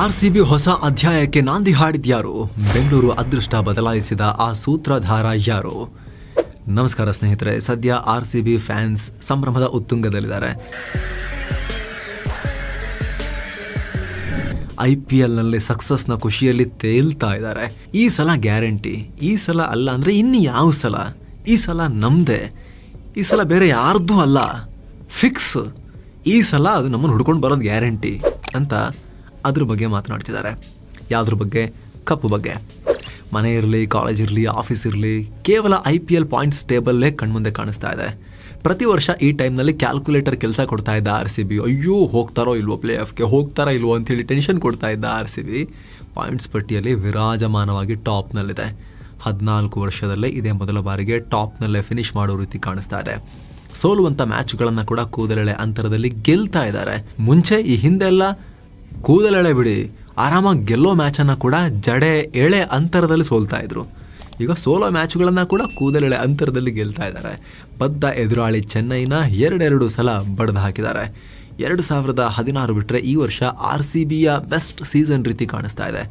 R C B ಹೊಸ ಅಧ್ಯಾಯಕ್ಕೆ ನಾಂದಿ ಹಾಡಿದ್ಯಾರು? ಬೆಂಗಳೂರು ಅದೃಷ್ಟ ಬದಲಾಯಿಸಿದ ಆ ಸೂತ್ರಧಾರ ಯಾರು? ನಮಸ್ಕಾರ ಸ್ನೇಹಿತರೆ, ಸದ್ಯ ಆರ್ ಸಿ ಬಿ ಫ್ಯಾನ್ಸ್ ಸಂಭ್ರಮದ ಉತ್ತುಂಗದಲ್ಲಿದ್ದಾರೆ. ಐ ಪಿ ಎಲ್ನಲ್ಲಿ ಸಕ್ಸಸ್ನ ಖುಷಿಯಲ್ಲಿ ತೇಲ್ತಾ ಇದ್ದಾರೆ. ಈ ಸಲ ಗ್ಯಾರಂಟಿ, ಈ ಸಲ ಅಲ್ಲ ಅಂದರೆ ಇನ್ನು ಯಾವ ಸಲ? ಈ ಸಲ ನಮ್ಮದೇ ಈ ಸಲ ಬೇರೆ ಯಾರ್ದೂ ಅಲ್ಲ. ಫಿಕ್ಸ್, ಈ ಸಲ ಅದು ನಮ್ಮನ್ನು ಹುಡ್ಕೊಂಡು ಬರೋದು ಗ್ಯಾರಂಟಿ ಅಂತ ಅದ್ರ ಬಗ್ಗೆ ಮಾತನಾಡ್ತಿದ್ದಾರೆ. ಯಾವುದ್ರ ಬಗ್ಗೆ? ಕಪ್ ಬಗ್ಗೆ. ಮನೆ ಇರಲಿ ಕಾಲೇಜ್ ಇರಲಿ ಆಫೀಸ್ ಇರಲಿ, ಕೇವಲ ಐ ಪಿ ಎಲ್ ಪಾಯಿಂಟ್ಸ್ ಟೇಬಲ್ಲೇ ಕಣ್ಮುಂದೆ ಕಾಣಿಸ್ತಾ ಇದೆ. ಪ್ರತಿ ವರ್ಷ ಈ ಟೈಮ್ನಲ್ಲಿ ಕ್ಯಾಲ್ಕುಲೇಟರ್ ಕೆಲಸ ಕೊಡ್ತಾ ಇದ್ದ ಆರ್ ಸಿ ಬಿ ಅಯ್ಯೋ, ಹೋಗ್ತಾರೋ ಇಲ್ವೋ ಪ್ಲೇ ಆಫ್ಗೆ ಹೋಗ್ತಾರೋ ಇಲ್ವೋ ಅಂತೇಳಿ ಟೆನ್ಷನ್ ಕೊಡ್ತಾ ಇದ್ದ ಆರ್ ಸಿ ಬಿ ಪಾಯಿಂಟ್ಸ್ ಪಟ್ಟಿಯಲ್ಲಿ ವಿರಾಜಮಾನವಾಗಿ ಟಾಪ್ನಲ್ಲಿದೆ ಹದಿನಾಲ್ಕು ವರ್ಷದಲ್ಲೇ ಇದೇ ಮೊದಲ ಬಾರಿಗೆ ಟಾಪ್ನಲ್ಲೇ ಫಿನಿಶ್ ಮಾಡೋ ರೀತಿ ಕಾಣಿಸ್ತಾ ಇದೆ. ಸೋಲುವಂಥ ಮ್ಯಾಚ್ಗಳನ್ನು ಕೂಡ ಕೂದಲೆಳೆ ಅಂತರದಲ್ಲಿ ಗೆಲ್ತಾ ಇದ್ದಾರೆ. ಮುಂಚೆ ಈ ಹಿಂದೆಲ್ಲ ಕೂದಲೆಳೆ ಬಿಡಿ. ಆರಾಮಾಗಿ ಗೆಲ್ಲೋ ಮ್ಯಾಚನ್ನು ಕೂಡ ಜಡೆ ಎಳೆ ಅಂತರದಲ್ಲಿ ಸೋಲ್ತಾ ಇದ್ರು. ಈಗ ಸೋಲೋ ಮ್ಯಾಚ್ಗಳನ್ನು ಕೂಡ ಕೂದಲೆಳೆ ಅಂತರದಲ್ಲಿ ಗೆಲ್ತಾ ಇದ್ದಾರೆ ಬದ್ಧ ಎದುರಾಳಿ ಚೆನ್ನೈನ ಎರಡೆರಡು ಸಲ ಬಡ್ದು ಹಾಕಿದ್ದಾರೆ. ಎರಡು ಸಾವಿರದ ಹದಿನಾರು ಬಿಟ್ಟರೆ ಈ ವರ್ಷ ಆರ್ ಸಿ ಬಿಯ ಬೆಸ್ಟ್ ಸೀಸನ್ ರೀತಿ ಕಾಣಿಸ್ತಾ ಇದೆ.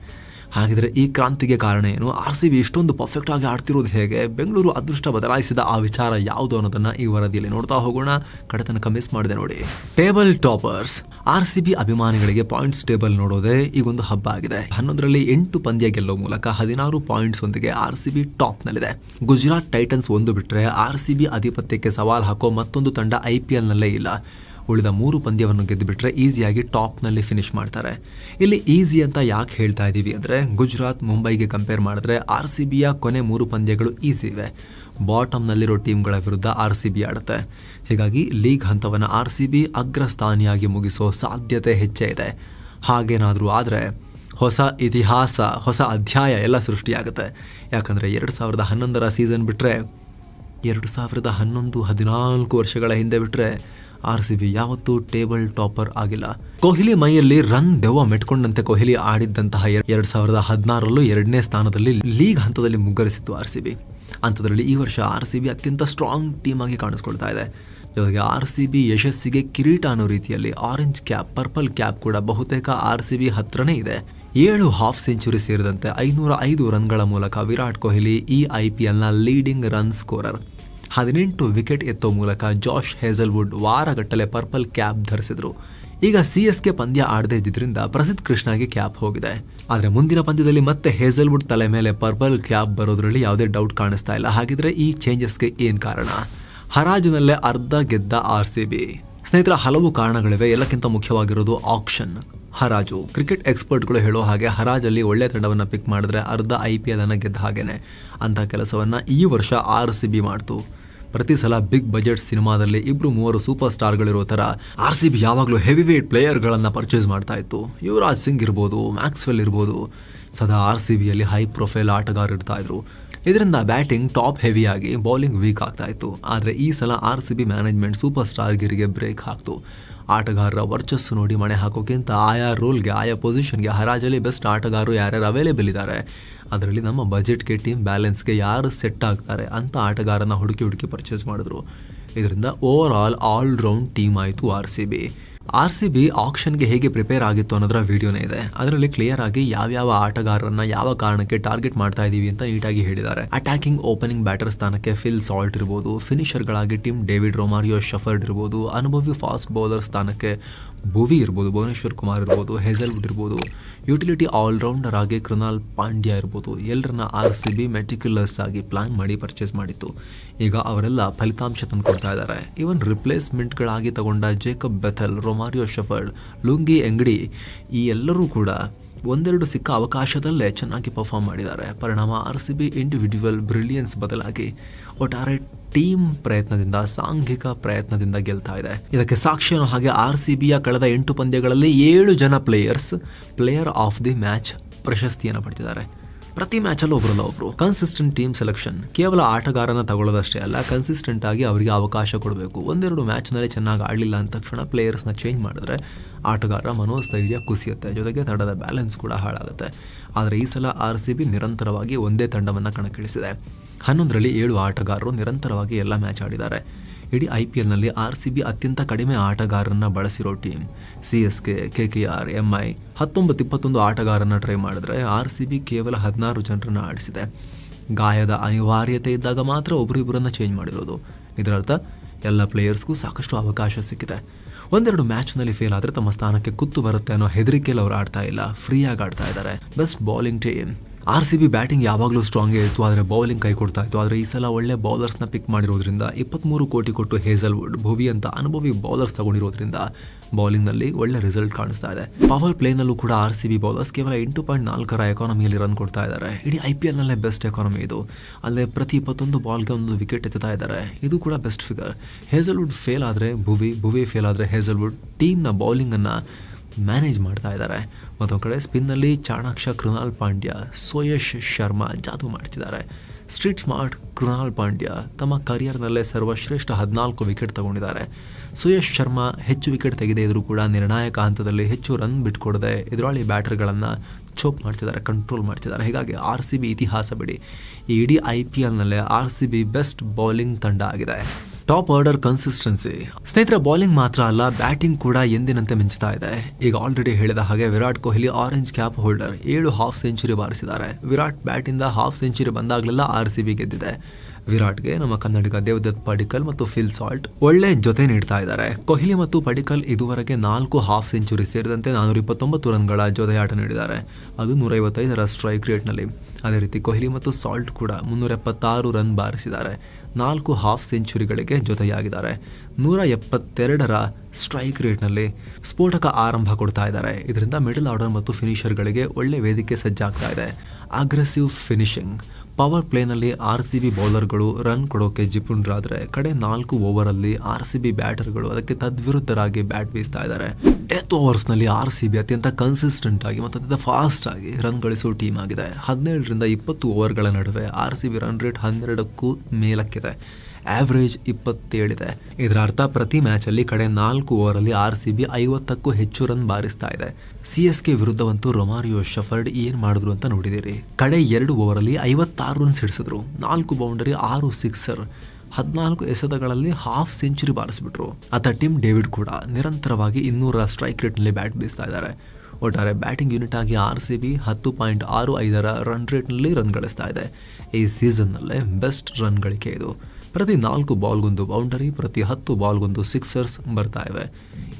ಹಾಗಿದ್ರೆ ಈ ಕ್ರಾಂತಿಗೆ ಕಾರಣ ಏನು? ಆರ್ ಸಿ ಬಿ ಇಷ್ಟೊಂದು ಪರ್ಫೆಕ್ಟ್ ಆಗಿ ಆಡ್ತಿರೋದು ಹೇಗೆ? ಬೆಂಗಳೂರು ಅದೃಷ್ಟ ಬದಲಾಯಿಸಿದ ಆ ವಿಚಾರ ಯಾವುದು ಅನ್ನೋದನ್ನ ಈ ವರದಿಯಲ್ಲಿ ನೋಡ್ತಾ ಹೋಗೋಣ. ಕಡೆ ತನಕ ಮಿಸ್ ಮಾಡಿದೆ ನೋಡಿ. Table toppers R C B ಅಭಿಮಾನಿಗಳಿಗೆ ಪಾಯಿಂಟ್ಸ್ ಟೇಬಲ್ ನೋಡೋದೇ ಈಗೊಂದು ಹಬ್ಬ ಆಗಿದೆ. ಹನ್ನೊಂದರಲ್ಲಿ ಎಂಟು ಪಂದ್ಯ ಗೆಲ್ಲೋ ಮೂಲಕ ಹದಿನಾರು ಪಾಯಿಂಟ್ಸ್ ಒಂದಿಗೆ ಆರ್ ಸಿ ಬಿ ಟಾಪ್ನಲ್ಲಿದೆ ಗುಜರಾತ್ ಟೈಟನ್ಸ್ ಒಂದು ಬಿಟ್ಟರೆ ಆರ್ ಸಿ ಬಿ ಆಧಿಪತ್ಯಕ್ಕೆ ಸವಾಲ್ ಹಾಕೋ ಮತ್ತೊಂದು ತಂಡ ಐ ಪಿ ಎಲ್ನಲ್ಲೇ ಇಲ್ಲ. ಉಳಿದ ಮೂರು ಪಂದ್ಯವನ್ನು ಗೆದ್ದುಬಿಟ್ರೆ ಈಸಿಯಾಗಿ ಟಾಪ್ನಲ್ಲಿ ಫಿನಿಶ್ ಮಾಡ್ತಾರೆ. ಇಲ್ಲಿ ಈಸಿ ಅಂತ ಯಾಕೆ ಹೇಳ್ತಾ ಇದ್ದೀವಿ ಅಂದರೆ ಗುಜರಾತ್ ಮುಂಬೈಗೆ ಕಂಪೇರ್ ಮಾಡಿದ್ರೆ ಆರ್ ಸಿ ಬಿಯ ಕೊನೆ ಮೂರು ಪಂದ್ಯಗಳು ಈಸಿ ಇವೆ. ಬಾಟಮ್ನಲ್ಲಿರೋ ಟೀಮ್ಗಳ ವಿರುದ್ಧ ಆರ್ ಸಿ ಬಿ ಆಡುತ್ತೆ. ಹೀಗಾಗಿ ಲೀಗ್ ಹಂತವನ್ನು ಆರ್ ಸಿ ಬಿ ಅಗ್ರಸ್ಥಾನಿಯಾಗಿ ಮುಗಿಸೋ ಸಾಧ್ಯತೆ ಹೆಚ್ಚೇ ಇದೆ. ಹಾಗೇನಾದರೂ ಆದರೆ ಹೊಸ ಇತಿಹಾಸ, ಹೊಸ ಅಧ್ಯಾಯ ಎಲ್ಲ ಸೃಷ್ಟಿಯಾಗುತ್ತೆ. ಯಾಕಂದರೆ ಎರಡು ಸಾವಿರದ ಹನ್ನೊಂದರ ಸೀಸನ್ ಬಿಟ್ಟರೆ ಎರಡು ಸಾವಿರದ ಹನ್ನೊಂದು ಹದಿನಾಲ್ಕು ವರ್ಷಗಳ ಹಿಂದೆ ಬಿಟ್ಟರೆ ಆರ್ ಸಿ ಬಿ ಯಾವತ್ತೂ ಟೇಬಲ್ ಟಾಪರ್ ಆಗಿಲ್ಲ. ಕೊಹ್ಲಿ ಮೈಯಲ್ಲಿ ರನ್ ದೆವ್ವ ಮೆಟ್ಕೊಂಡಂತೆ ಕೊಹ್ಲಿ ಆಡಿದ್ದಂತಹ ಎರಡ್ ಸಾವಿರದ ಹದಿನಾರರಲ್ಲೂ ಎರಡನೇ ಸ್ಥಾನದಲ್ಲಿ ಲೀಗ್ ಹಂತದಲ್ಲಿ ಮುಗ್ಗರಿಸಿತ್ತು ಆರ್ ಸಿ ಬಿ ಈ ವರ್ಷ ಆರ್ ಸಿ ಅತ್ಯಂತ ಸ್ಟ್ರಾಂಗ್ ಟೀಮ್ ಆಗಿ ಕಾಣಿಸ್ಕೊಳ್ತಾ ಇದೆ. ಜೊತೆಗೆ ಆರ್ ಸಿ ಬಿ ಯಶಸ್ಸಿಗೆ ಕಿರೀಟ ಅನ್ನೋ ರೀತಿಯಲ್ಲಿ ಆರೆಂಜ್ ಕ್ಯಾಪ್ ಪರ್ಪಲ್ ಕ್ಯಾಪ್ ಕೂಡ ಬಹುತೇಕ ಆರ್ ಸಿ ಬಿ ಹತ್ರನೇ ಇದೆ. ಏಳು ಹಾಫ್ ಸೆಂಚುರಿ ಸೇರಿದಂತೆ ಐನೂರ ಐದು ರನ್ಗಳ ಮೂಲಕ ವಿರಾಟ್ ಕೊಹ್ಲಿ ಈ ಐ ಪಿ ಎಲ್ನ ಲೀಡಿಂಗ್ ರನ್ ಸ್ಕೋರರ್ ಹದಿನೆಂಟು ವಿಕೆಟ್ ಎತ್ತೋ ಮೂಲಕ ಜಾಶ್ ಹೇಸಲ್ವುಡ್ ವಾರಗಟ್ಟಲೆ ಪರ್ಪಲ್ ಕ್ಯಾಪ್ ಧರಿಸಿದ್ರು. ಈಗ ಸಿ ಎಸ್ ಕೆ ಪಂದ್ಯ ಆಡದೇ ಇದ್ದಿದ್ದರಿಂದ ಪ್ರಸಿದ್ಧ ಕೃಷ್ಣಾಗೆ ಕ್ಯಾಪ್ ಹೋಗಿದೆ. ಆದರೆ ಮುಂದಿನ ಪಂದ್ಯದಲ್ಲಿ ಮತ್ತೆ ಹೇಸಲ್ವುಡ್ ತಲೆ ಮೇಲೆ ಪರ್ಪಲ್ ಕ್ಯಾಪ್ ಬರೋದ್ರಲ್ಲಿ ಯಾವುದೇ ಡೌಟ್ ಕಾಣಿಸ್ತಾ ಇಲ್ಲ. ಹಾಗಿದ್ರೆ ಈ ಚೇಂಜಸ್ಗೆ ಏನ್ ಕಾರಣ? ಹರಾಜಿನಲ್ಲೇ ಅರ್ಧ ಗೆದ್ದ ಆರ್ ಸಿ ಬಿ. ಸ್ನೇಹಿತರ, ಹಲವು ಕಾರಣಗಳಿವೆ. ಎಲ್ಲಕ್ಕಿಂತ ಮುಖ್ಯವಾಗಿರೋದು ಆಕ್ಷನ್. ಹರಾಜು. ಕ್ರಿಕೆಟ್ ಎಕ್ಸ್ಪರ್ಟ್ಗಳು ಹೇಳೋ ಹಾಗೆ ಹರಾಜಲ್ಲಿ ಒಳ್ಳೆ ತಂಡವನ್ನು ಪಿಕ್ ಮಾಡಿದ್ರೆ ಅರ್ಧ ಐ ಪಿ ಎಲ್ ಅನ್ನು ಗೆದ್ದ ಹಾಗೇನೆ. ಅಂತ ಕೆಲಸವನ್ನು ಈ ವರ್ಷ ಆರ್ ಸಿ ಬಿ ಮಾಡ್ತು. ಪ್ರತಿ ಸಲ ಬಿಗ್ ಬಜೆಟ್ ಸಿನಿಮಾದಲ್ಲಿ ಇಬ್ರು ಮೂವರು ಸೂಪರ್ ಸ್ಟಾರ್ಗಳಿರೋ ಥರ ಆರ್ ಸಿ ಬಿ ಯಾವಾಗಲೂ ಹೆವಿ ವೇಟ್ ಪ್ಲೇಯರ್ಗಳನ್ನು ಪರ್ಚೇಸ್ ಮಾಡ್ತಾ ಇತ್ತು. ಯುವರಾಜ್ ಸಿಂಗ್ ಇರ್ಬೋದು, ಮ್ಯಾಕ್ಸ್ವೆಲ್ ಇರ್ಬೋದು, ಸದಾ ಆರ್ ಸಿ ಬಿಯಲ್ಲಿ ಹೈ ಪ್ರೊಫೈಲ್ ಆಟಗಾರ ಇರ್ತಾ ಇದ್ರು. ಇದರಿಂದ ಬ್ಯಾಟಿಂಗ್ ಟಾಪ್ ಹೆವಿಯಾಗಿ, ಬೌಲಿಂಗ್ ವೀಕ್ ಆಗ್ತಾ ಇತ್ತು. ಆದರೆ ಈ ಸಲ R C B management super star ಸ್ಟಾರ್ಗಿರಿಗೆ break ಹಾಕ್ತು. ಆಟಗಾರರ ವರ್ಚಸ್ಸು ನೋಡಿ ಮಣೆ ಹಾಕೋಕ್ಕಿಂತ ಆಯಾ ರೋಲ್ಗೆ, ಆಯಾ ಪೊಸಿಷನ್ಗೆ ಹರಾಜಲ್ಲಿ ಬೆಸ್ಟ್ ಆಟಗಾರರು ಯಾರ್ಯಾರು ಅವೈಲೇಬಲ್ ಇದ್ದಾರೆ ಅದರಲ್ಲಿ ನಮ್ಮ ಬಜೆಟ್ಗೆ ಟೀಮ್ ಬ್ಯಾಲೆನ್ಸ್ಗೆ ಯಾರು ಸೆಟ್ ಆಗ್ತಾರೆ ಅಂತ ಆಟಗಾರನ ಹುಡುಕಿ ಹುಡುಕಿ ಪರ್ಚೇಸ್ ಮಾಡಿದ್ರು. ಇದರಿಂದ over all all round team ಆಯಿತು R C B R C B ಆಕ್ಷನ್ಗೆ ಹೇಗೆ ಪ್ರಿಪೇರ್ ಆಗಿತ್ತು ಅನ್ನೋದರ ವಿಡಿಯೋನೇ ಇದೆ. ಅದರಲ್ಲಿ ಕ್ಲಿಯರ್ ಆಗಿ ಯಾವ್ಯಾವ ಆಟಗಾರರನ್ನ ಯಾವ ಕಾರಣಕ್ಕೆ ಟಾರ್ಗೆಟ್ ಮಾಡ್ತಾ ಇದೀವಿ ಅಂತ ನೀಟಾಗಿ ಹೇಳಿದ್ದಾರೆ. ಅಟ್ಯಾಕಿಂಗ್ ಓಪನಿಂಗ್ ಬ್ಯಾಟರ್ ಸ್ಥಾನಕ್ಕೆ ಫಿಲ್ ಸಾಲ್ಟ್ ಇರ್ಬೋದು ಫಿನಿಷರ್ಗಳಾಗಿ ಟೀಮ್ ಡೇವಿಡ್ ರೊಮಾರಿಯೋ ಶಫರ್ಡ್ ಇರ್ಬೋದು, ಅನುಭವಿ ಫಾಸ್ಟ್ ಬೌಲರ್ ಸ್ಥಾನಕ್ಕೆ ಭುವಿ ಇರ್ಬೋದು, ಭುವನೇಶ್ವರ್ ಕುಮಾರ್ ಇರ್ಬೋದು ಹೆಜಲ್ವುಡ್ ಇರ್ಬೋದು. ಯುಟಿಲಿಟಿ ಆಲ್ರೌಂಡರ್ ಆಗಿ ಕೃನಾಲ್ ಪಾಂಡ್ಯ ಇರ್ಬೋದು. ಎಲ್ಲರನ್ನ ಆರ್ ಸಿ ಬಿ ಮೆಟಿಕ್ಯುಲರ್ಸ್ ಆಗಿ ಪ್ಲಾನ್ ಮಾಡಿ ಪರ್ಚೇಸ್ ಮಾಡಿತ್ತು. ಈಗ ಅವರೆಲ್ಲ ಫಲಿತಾಂಶ ತಂದುಕೊಳ್ತಾ ಇದ್ದಾರೆ. ಈವನ್ ರಿಪ್ಲೇಸ್ಮೆಂಟ್ಗಳಾಗಿ ತಗೊಂಡ Jacob Bethell Romario Shepherd Lungi Ngidi ಈ ಎಲ್ಲರೂ ಕೂಡ ಒಂದೆರಡು ಸಿಕ್ಕ ಅವಕಾಶದಲ್ಲೇ ಚೆನ್ನಾಗಿ ಪರ್ಫಾರ್ಮ್ ಮಾಡಿದ್ದಾರೆ. ಪರಿಣಾಮ R C B individual brilliance ಬದಲಾಗಿ. ಒಟ್ಟಾರೆ ಟೀಮ್ ಪ್ರಯತ್ನದಿಂದ, ಸಾಂಘಿಕ ಪ್ರಯತ್ನದಿಂದ ಗೆಲ್ತಾ ಇದೆ. ಇದಕ್ಕೆ ಸಾಕ್ಷಿಯನ್ನು ಹಾಗೆ ಆರ್ ಸಿ ಬಿಯ ಕಳೆದ ಎಂಟು ಪಂದ್ಯಗಳಲ್ಲಿ ಏಳು ಜನ players player of the match ಪ್ರಶಸ್ತಿಯನ್ನು ಪಡೆದಿದ್ದಾರೆ. ಪ್ರತಿ ಮ್ಯಾಚಲ್ಲೂ ಒಬ್ಬರಲ್ಲ ಒಬ್ರು. ಕನ್ಸಿಸ್ಟೆಂಟ್ ಟೀಮ್ ಸೆಲೆಕ್ಷನ್ ಕೇವಲ ಆಟಗಾರನ ತಗೊಳ್ಳೋದಷ್ಟೇ ಅಲ್ಲ ಕನ್ಸಿಸ್ಟೆಂಟ್ ಆಗಿ ಅವರಿಗೆ ಅವಕಾಶ ಕೊಡಬೇಕು. ಒಂದೆರಡು ಮ್ಯಾಚ್ನಲ್ಲಿ ಚೆನ್ನಾಗಿ ಆಡಲಿಲ್ಲ ಅಂದ ತಕ್ಷಣ ಪ್ಲೇಯರ್ಸ್ನ ಚೇಂಜ್ ಮಾಡಿದ್ರೆ ಆಟಗಾರ ಮನೋಸ್ಥೈರ್ಯ ಕುಸಿಯುತ್ತೆ. ಜೊತೆಗೆ ತಂಡದ ಬ್ಯಾಲೆನ್ಸ್ ಕೂಡ ಹಾಳಾಗುತ್ತೆ. ಆದರೆ ಈ ಸಲ ಆರ್ ಸಿ ಬಿ ನಿರಂತರವಾಗಿ ಒಂದೇ ತಂಡವನ್ನು ಕಣಕ್ಕಿಳಿಸಿದೆ. ಹನ್ನೊಂದರಲ್ಲಿ ಏಳು ಆಟಗಾರರು ನಿರಂತರವಾಗಿ ಎಲ್ಲ ಮ್ಯಾಚ್ ಆಡಿದ್ದಾರೆ. ಇಡೀ ಐ ಪಿ ಎಲ್ನಲ್ಲಿ ಆರ್ ಸಿ ಬಿ ಅತ್ಯಂತ ಕಡಿಮೆ ಆಟಗಾರರನ್ನು ಬಳಸಿರೋ team. C S K K K R M I, ಹತ್ತೊಂಬತ್ತು ಇಪ್ಪತ್ತೊಂದು ಆಟಗಾರರನ್ನು ಟ್ರೈ ಮಾಡಿದ್ರೆ ಆರ್ ಸಿ ಬಿ ಕೇವಲ ಹದಿನಾರು ಜನರನ್ನು ಆಡಿಸಿದೆ. ಗಾಯದ ಅನಿವಾರ್ಯತೆ ಇದ್ದಾಗ ಮಾತ್ರ ಒಬ್ಬರಿಬ್ಬರನ್ನ ಚೇಂಜ್ ಮಾಡಿರೋದು. ಇದರರ್ಥ, ಎಲ್ಲ ಪ್ಲೇಯರ್ಸ್ಗೂ ಸಾಕಷ್ಟು ಅವಕಾಶ ಸಿಕ್ಕಿದೆ. ಒಂದೆರಡು ಮ್ಯಾಚ್ನಲ್ಲಿ ಫೇಲ್ ಆದರೆ ತಮ್ಮ ಸ್ಥಾನಕ್ಕೆ ಕುತ್ತು ಬರುತ್ತೆ ಅನ್ನೋ ಹೆದರಿಕೆಯಲ್ಲಿ ಅವರು ಆಡ್ತಾ ಇಲ್ಲ. ಫ್ರೀಯಾಗಿ ಆಡ್ತಾ ಇದ್ದಾರೆ. Best bowling team. R C B batting ಯಾವಾಗಲೂ ಸ್ಟ್ರಾಂಗೇ ಇತ್ತು, ಆದರೆ ಬೌಲಿಂಗ್ ಕೈ ಕೊಡ್ತಾ ಇತ್ತು. ಆದರೆ ಈ ಸಲ ಒಳ್ಳೆ ಬೌಲರ್ಸ್ನ ಪಿಕ್ ಮಾಡಿರೋದ್ರಿಂದ ಇಪ್ಪತ್ತ್ಮೂರು ಕೋಟಿ ಕೊಟ್ಟು ಹೇಸಲ್ವುಡ್ ಭುವಿ ಅಂತ ಅನುಭವಿ ಬೌಲರ್ಸ್ ತಗೊಂಡಿರೋದ್ರಿಂದ ಬೌಲಿಂಗ್ನಲ್ಲಿ ಒಳ್ಳೆ ರಿಸಲ್ಟ್ ಕಾಣಿಸ್ತಾ ಇದೆ. ಪವರ್ ಪ್ಲೇನಲ್ಲೂ ಕೂಡ ಆರ್ ಸಿ ಬಿ ಬೌಲರ್ಸ್ ಕೇವಲ ಎಂಟು ಪಾಯಿಂಟ್ ನಾಲ್ಕರ ಎಕಾನಮಿಯಲ್ಲಿ ರನ್ ಕೊಡ್ತಾ ಇದ್ದಾರೆ. ಇಡೀ ಐ ಪಿ ಎಲ್ನಲ್ಲೇ ಬೆಸ್ಟ್ ಎಕಾನಮಿ ಇದು. ಅಲ್ಲದೆ ಪ್ರತಿ ಇಪ್ಪತ್ತೊಂದು ಬಾಲ್ಗೆ ಒಂದು ವಿಕೆಟ್ ಎತ್ತಾ ಇದ್ದಾರೆ. ಇದು ಕೂಡ ಬೆಸ್ಟ್ ಫಿಗರ್ ಹೇಸಲ್ವುಡ್ ಫೇಲ್ ಆದರೆ ಭುವಿ ಭುವಿ ಫೇಲ್ ಆದರೆ ಹೇಸಲ್ವುಡ್ ಟೀಮ್ನ ಬೌಲಿಂಗನ್ನು ಮ್ಯಾನೇಜ್ ಮಾಡ್ತಾ ಇದ್ದಾರೆ. ಮತ್ತೊಂದು ಕಡೆ ಸ್ಪಿನ್ನಲ್ಲಿ ಚಾಣಾಕ್ಷ ಕೃಣಾಲ್ ಪಾಂಡ್ಯ, ಸೋಯಶ್ ಶರ್ಮಾ ಜಾದು ಮಾಡ್ತಿದ್ದಾರೆ. ಸ್ಟ್ರೀಟ್ ಸ್ಮಾರ್ಟ್ ಕೃಣಾಲ್ ಪಾಂಡ್ಯ ತಮ್ಮ ಕರಿಯರ್ನಲ್ಲೇ ಸರ್ವಶ್ರೇಷ್ಠ ಹದಿನಾಲ್ಕು ವಿಕೆಟ್ ತಗೊಂಡಿದ್ದಾರೆ. ಸುಯಶ್ ಶರ್ಮಾ ಹೆಚ್ಚು ವಿಕೆಟ್ ತೆಗೆದೇ ಇದ್ರೂ ಕೂಡ ನಿರ್ಣಾಯಕ ಹಂತದಲ್ಲಿ ಹೆಚ್ಚು ರನ್ ಬಿಟ್ಕೊಡದೆ ಎದುರಾಳಿ ಬ್ಯಾಟರ್ಗಳನ್ನು ಚೋಪ್ ಮಾಡ್ತಿದ್ದಾರೆ ಕಂಟ್ರೋಲ್ ಮಾಡ್ತಿದ್ದಾರೆ. ಹೀಗಾಗಿ ಆರ್ ಸಿ ಬಿ ಇತಿಹಾಸ ಬಿಡಿ. ಈ ಇಡೀ I P ಎಲ್ನಲ್ಲೇ R C B best bowling ತಂಡ ಆಗಿದೆ. ಟಾಪ್ ಆರ್ಡರ್ ಕನ್ಸಿಸ್ಟೆನ್ಸಿ ಸ್ನೇಹಿತರೆ ಬೌಲಿಂಗ್ ಮಾತ್ರ ಅಲ್ಲ ಬ್ಯಾಟಿಂಗ್ ಕೂಡ ಎಂದಿನಂತೆ ಮಿಂಚುತ್ತಾ ಇದೆ. ಈಗ ಆಲ್ರೆಡಿ ಹೇಳಿದ ಹಾಗೆ Virat Kohli orange cap holder ಏಳು ಹಾಫ್ ಸೆಂಚುರಿ ಬಾರಿಸಿದ್ದಾರೆ. ವಿರಾಟ್ ಬ್ಯಾಟಿಂದ ಹಾಫ್ ಸೆಂಚುರಿ ಬಂದಾಗಲೆಲ್ಲ ಆರ್ ಸಿ ಬಿ ಗೆದ್ದಿದೆ. ವಿರಾಟ್ಗೆ ನಮ್ಮ ಕನ್ನಡಿಗ ದೇವದತ್ ಪಡಿಕಲ್ ಮತ್ತು ಫಿಲ್ ಸಾಲ್ಟ್ ಒಳ್ಳೆ ಜೊತೆ ನೀಡ್ತಾ ಇದ್ದಾರೆ. ಕೊಹ್ಲಿ ಮತ್ತು ಪಡಿಕಲ್ ಇದುವರೆಗೆ ನಾಲ್ಕು ಹಾಫ್ ಸೆಂಚುರಿ ಸೇರಿದಂತೆ ನಾನೂರ ಇಪ್ಪತ್ತೊಂಬತ್ತು ರನ್ಗಳ ಜೊತೆಯಾಟ ನೀಡಿದ್ದಾರೆ. ಅದು ನೂರೈವತ್ತೈದರ ಸ್ಟ್ರೈಕ್ ರೇಟ್ನಲ್ಲಿ ಅದೇ ರೀತಿ ಕೊಹ್ಲಿ ಮತ್ತು ಸಾಲ್ಟ್ ಕೂಡ ಮುನ್ನೂರ ಎಪ್ಪತ್ತಾರು ರನ್ ಬಾರಿಸಿದ್ದಾರೆ. ನಾಲ್ಕು ಹಾಫ್ ಸೆಂಚುರಿಗಳಿಗೆ ಜೊತೆಯಾಗಿದ್ದಾರೆ. ನೂರ ಎಪ್ಪತ್ತೆರಡರ ಸ್ಟ್ರೈಕ್ ರೇಟ್ನಲ್ಲಿ ಸ್ಫೋಟಕ ಆರಂಭ ಕೊಡ್ತಾ ಇದ್ದಾರೆ. ಇದರಿಂದ ಮಿಡಲ್ ಆರ್ಡರ್ ಮತ್ತು ಫಿನಿಷರ್ಗಳಿಗೆ ಒಳ್ಳೆ ವೇದಿಕೆ ಸಜ್ಜಾಗ್ತಾ ಇದೆ. ಅಗ್ರೆಸಿವ್ ಫಿನಿಶಿಂಗ್ ಪವರ್ ಪ್ಲೇನಲ್ಲಿ ಆರ್ ಸಿ ಬಿ ಬೌಲರ್ಗಳು ರನ್ ಕೊಡೋಕೆ ಜಿಪುಣರಾದರೆ ಕಡೆ ನಾಲ್ಕು ಓವರಲ್ಲಿ ಆರ್ ಸಿ ಬಿ ಬ್ಯಾಟರ್ಗಳು ಅದಕ್ಕೆ ತದ್ವಿರುದ್ಧರಾಗಿ ಬ್ಯಾಟ್ ಬೀಸ್ತಾ ಇದ್ದಾರೆ. ಡೆತ್ ಓವರ್ಸ್ನಲ್ಲಿ ಆರ್ ಸಿ ಬಿ ಅತ್ಯಂತ ಕನ್ಸಿಸ್ಟೆಂಟ್ ಆಗಿ ಮತ್ತು ಅತ್ಯಂತ ಫಾಸ್ಟ್ ಆಗಿ ರನ್ ಗಳಿಸುವ ಟೀಮ್ ಆಗಿದೆ. ಹದಿನೇಳರಿಂದ ಇಪ್ಪತ್ತು ಓವರ್ಗಳ ನಡುವೆ R C B run rate ಹನ್ನೆರಡಕ್ಕೂ ಮೇಲಕ್ಕಿದೆ. ಆವ್ರೇಜ್ ಇಪ್ಪತ್ತೇಳಿದೆ. ಇದರ ಅರ್ಥ ಪ್ರತಿ ಮ್ಯಾಚಲ್ಲಿ ಕಡೆ ನಾಲ್ಕು ಓವರಲ್ಲಿ ಆರ್ ಸಿ ಬಿ ಐವತ್ತಕ್ಕೂ ಹೆಚ್ಚು ರನ್ ಬಾರಿಸ್ತಾ ಇದೆ ಸಿ ಎಸ್ ಕೆ ವಿರುದ್ಧವಂತೂ ರೊಮಾರಿಯೋ ಶಫರ್ಡ್ ಏನ್ ಮಾಡಿದ್ರು ಅಂತ ನೋಡಿದಿರಿ. ಕಡೆ ಎರಡು ಓವರಲ್ಲಿ ಐವತ್ತಾರು ರನ್ಸ್ ಹಿಡಿಸಿದ್ರು. ನಾಲ್ಕು ಬೌಂಡರಿ ಆರು ಸಿಕ್ಸರ್ ಹದಿನಾಲ್ಕು ಎಸೆತಗಳಲ್ಲಿ ಹಾಫ್ ಸೆಂಚುರಿ ಬಾರಿಸ್ಬಿಟ್ರು. ಆತ ಟಿಮ್ ಡೇವಿಡ್ ಕೂಡ ನಿರಂತರವಾಗಿ ಇನ್ನೂರ ಸ್ಟ್ರೈಕ್ ರೇಟ್ನಲ್ಲಿ ಬ್ಯಾಟ್ ಬೀಸ್ತಾ ಇದ್ದಾರೆ ಒಟ್ಟಾರೆ ಬ್ಯಾಟಿಂಗ್ ಯೂನಿಟ್ ಆಗಿ ಆರ್ ಸಿ ಬಿ ಹತ್ತು ಪಾಯಿಂಟ್ ಆರು ಐದರ ರನ್ ರೇಟ್ನಲ್ಲಿ ರನ್ ಗಳಿಸ್ತಾ ಇದೆ ಈ ಸೀಸನ್ನಲ್ಲೇ ಬೆಸ್ಟ್ ರನ್ ಗಳಿಕೆ ಇದು. ಪ್ರತಿ ನಾಲ್ಕು ಬಾಲ್ಗೊಂದು ಬೌಂಡರಿ, ಪ್ರತಿ ಹತ್ತು ಬಾಲ್ಗೊಂದು ಸಿಕ್ಸರ್ಸ್ ಬರ್ತಾ ಇವೆ.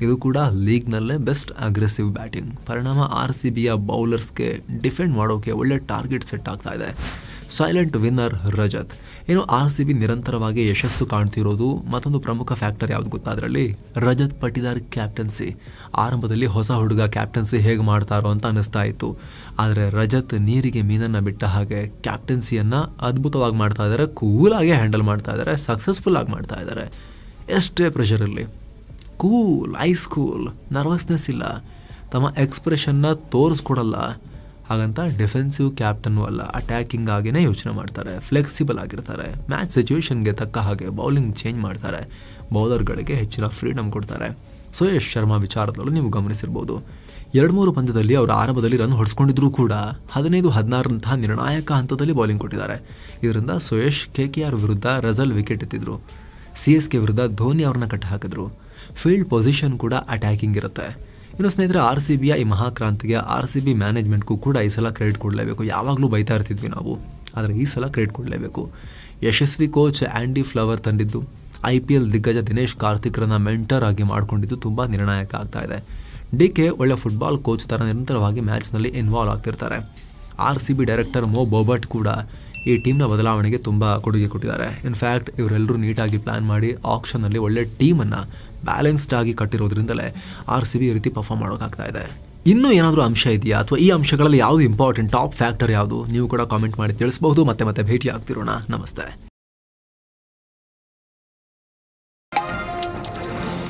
ಇದು ಕೂಡ ಲೀಗ್ನಲ್ಲೇ ಬೆಸ್ಟ್ ಅಗ್ರೆಸಿವ್ ಬ್ಯಾಟಿಂಗ್. ಪರಿಣಾಮ ಆರ್ ಸಿ ಬಿಯ ಬೌಲರ್ಸ್ಗೆ ಡಿಫೆಂಡ್ ಮಾಡೋಕೆ ಒಳ್ಳೆ ಟಾರ್ಗೆಟ್ ಸೆಟ್ ಆಗ್ತಾ ಇದೆ. Silent winner Rajat. ಏನು ಆರ್ ಸಿ ಬಿ ನಿರಂತರವಾಗಿ ಯಶಸ್ಸು ಕಾಣ್ತಿರೋದು ಮತ್ತೊಂದು ಪ್ರಮುಖ ಫ್ಯಾಕ್ಟರ್ ಯಾವುದು ಗೊತ್ತಾ ಅದರಲ್ಲಿ? ರಜತ್ ಪಟಿದಾರ್ ಕ್ಯಾಪ್ಟನ್ಸಿ ಆರಂಭದಲ್ಲಿ ಹೊಸ ಹುಡುಗ ಕ್ಯಾಪ್ಟನ್ಸಿ ಹೇಗೆ ಮಾಡ್ತಾರೋ ಅಂತ ಅನಿಸ್ತಾ ಇತ್ತು. ಆದರೆ ರಜತ್ ನೀರಿಗೆ ಮೀನನ್ನು ಬಿಟ್ಟ ಹಾಗೆ ಕ್ಯಾಪ್ಟನ್ಸಿಯನ್ನು ಅದ್ಭುತವಾಗಿ ಮಾಡ್ತಾ ಇದ್ದಾರೆ ಕೂಲಾಗಿ ಹ್ಯಾಂಡಲ್ ಮಾಡ್ತಾ ಇದ್ದಾರೆ ಸಕ್ಸಸ್ಫುಲ್ ಆಗಿ ಮಾಡ್ತಾ ಇದ್ದಾರೆ ಎಷ್ಟೇ ಪ್ರೆಷರ್ ಇರಲಿ. ಕೂಲ್ ಐಸ್ ಕೂಲ್ ನರ್ವಸ್ನೆಸ್ ಇಲ್ಲ. ತಮ್ಮ ಎಕ್ಸ್ಪ್ರೆಷನ್ನ ತೋರಿಸ್ಕೊಡಲ್ಲ. ಹಾಗಂತ ಡಿಫೆನ್ಸಿವ್ ಕ್ಯಾಪ್ಟನ್ನು ಅಲ್ಲ ಅಟ್ಯಾಕಿಂಗ್ ಆಗಿನೇ ಯೋಚನೆ ಮಾಡ್ತಾರೆ ಫ್ಲೆಕ್ಸಿಬಲ್ ಆಗಿರ್ತಾರೆ ಮ್ಯಾಚ್ ಸಿಚುವೇಶನ್ಗೆ ತಕ್ಕ ಹಾಗೆ ಬೌಲಿಂಗ್ ಚೇಂಜ್ ಮಾಡ್ತಾರೆ ಬೌಲರ್ಗಳಿಗೆ ಹೆಚ್ಚಿನ ಫ್ರೀಡಮ್ ಕೊಡ್ತಾರೆ. ಸುಯೇಶ್ ಶರ್ಮಾ ವಿಚಾರದಲ್ಲೂ ನೀವು ಗಮನಿಸಿರ್ಬೋದು. ಎರಡು ಮೂರು ಪಂದ್ಯದಲ್ಲಿ ಅವರು ಆರಂಭದಲ್ಲಿ ರನ್ ಹೊಡೆಸ್ಕೊಂಡಿದ್ರು ಕೂಡ ಹದಿನೈದು ಹದಿನಾರಂತಹ ನಿರ್ಣಾಯಕ ಹಂತದಲ್ಲಿ ಬೌಲಿಂಗ್ ಕೊಟ್ಟಿದ್ದಾರೆ. ಇದರಿಂದ ಸುಯೇಶ್ ಕೆ ಕೆ ಆರ್ ವಿರುದ್ಧ ರಜಲ್ ವಿಕೆಟ್ ಎತ್ತಿದ್ರು. ಸಿ ಎಸ್ ಕೆ ವಿರುದ್ಧ ಧೋನಿ ಅವ್ರನ್ನ ಕಟ್ಟಿ ಹಾಕಿದ್ರು ಫೀಲ್ಡ್ ಪೊಸಿಷನ್ ಕೂಡ ಅಟ್ಯಾಕಿಂಗ್ ಇರುತ್ತೆ. ಇನ್ನು ಸ್ನೇಹಿತರೆ ಆರ್ ಸಿ ಬಿಯ ಈ ಮಹಾಕ್ರಾಂತಿಗೆ ಆರ್ ಸಿ ಬಿ ಮ್ಯಾನೇಜ್ಮೆಂಟ್ಗೂ ಕೂಡ ಈ ಸಲ ಕ್ರೆಡಿಟ್ ಕೊಡಲೇಬೇಕು. ಯಾವಾಗಲೂ ಬೈತಾ ಇರ್ತಿದ್ವಿ ನಾವು, ಆದರೆ ಈ ಸಲ ಕ್ರೆಡಿಟ್ ಕೊಡಲೇಬೇಕು. ಯಶಸ್ವಿ ಕೋಚ್ ಆ್ಯಂಡಿ ಫ್ಲವರ್ ತಂದಿದ್ದು ಐ ಪಿ ಎಲ್ ದಿಗ್ಗಜ ದಿನೇಶ್ ಕಾರ್ತಿಕ್ರನ್ನ ಮೆಂಟರ್ ಆಗಿ ಮಾಡಿಕೊಂಡಿದ್ದು ತುಂಬ ನಿರ್ಣಾಯಕ ಆಗ್ತಾ ಇದೆ. ಡಿ ಕೆ ಒಳ್ಳೆ ಫುಟ್ಬಾಲ್ ಕೋಚ್ ಥರ ನಿರಂತರವಾಗಿ ಮ್ಯಾಚ್ನಲ್ಲಿ involve ಆಗ್ತಿರ್ತಾರೆ. R C B director Mo Bobat ಕೂಡ ಈ ಟೀಮ್ನ ಬದಲಾವಣೆಗೆ ತುಂಬ ಕೊಡುಗೆ ಕೊಟ್ಟಿದ್ದಾರೆ. ಇನ್ಫ್ಯಾಕ್ಟ್ ಇವರೆಲ್ಲರೂ ನೀಟಾಗಿ ಪ್ಲ್ಯಾನ್ ಮಾಡಿ ಆಕ್ಷನ್ನಲ್ಲಿ ಒಳ್ಳೆ ಟೀಮನ್ನು ಬ್ಯಾಲೆನ್ಸ್ಡ್ ಆಗಿ ಕಟ್ಟಿರೋದ್ರಿಂದಲೇ ಆರ್ ಸಿ ಬಿ ಈ ರೀತಿ ಪರ್ಫಾರ್ಮ್ ಮಾಡೋಕ್ಕಾಗ್ತಾ ಇದೆ. ಇನ್ನೂ ಏನಾದರೂ ಅಂಶ ಇದೆಯಾ? ಅಥವಾ ಈ ಅಂಶಗಳಲ್ಲಿ ಯಾವುದು ಇಂಪಾರ್ಟೆಂಟ್ ಟಾಪ್ ಫ್ಯಾಕ್ಟರ್ ಯಾವುದು? ನೀವು ಕೂಡ ಕಾಮೆಂಟ್ ಮಾಡಿ ತಿಳಿಸಬಹುದು ಮತ್ತೆ ಮತ್ತೆ ಭೇಟಿ ಆಗ್ತಿರೋಣ ನಮಸ್ತೆ.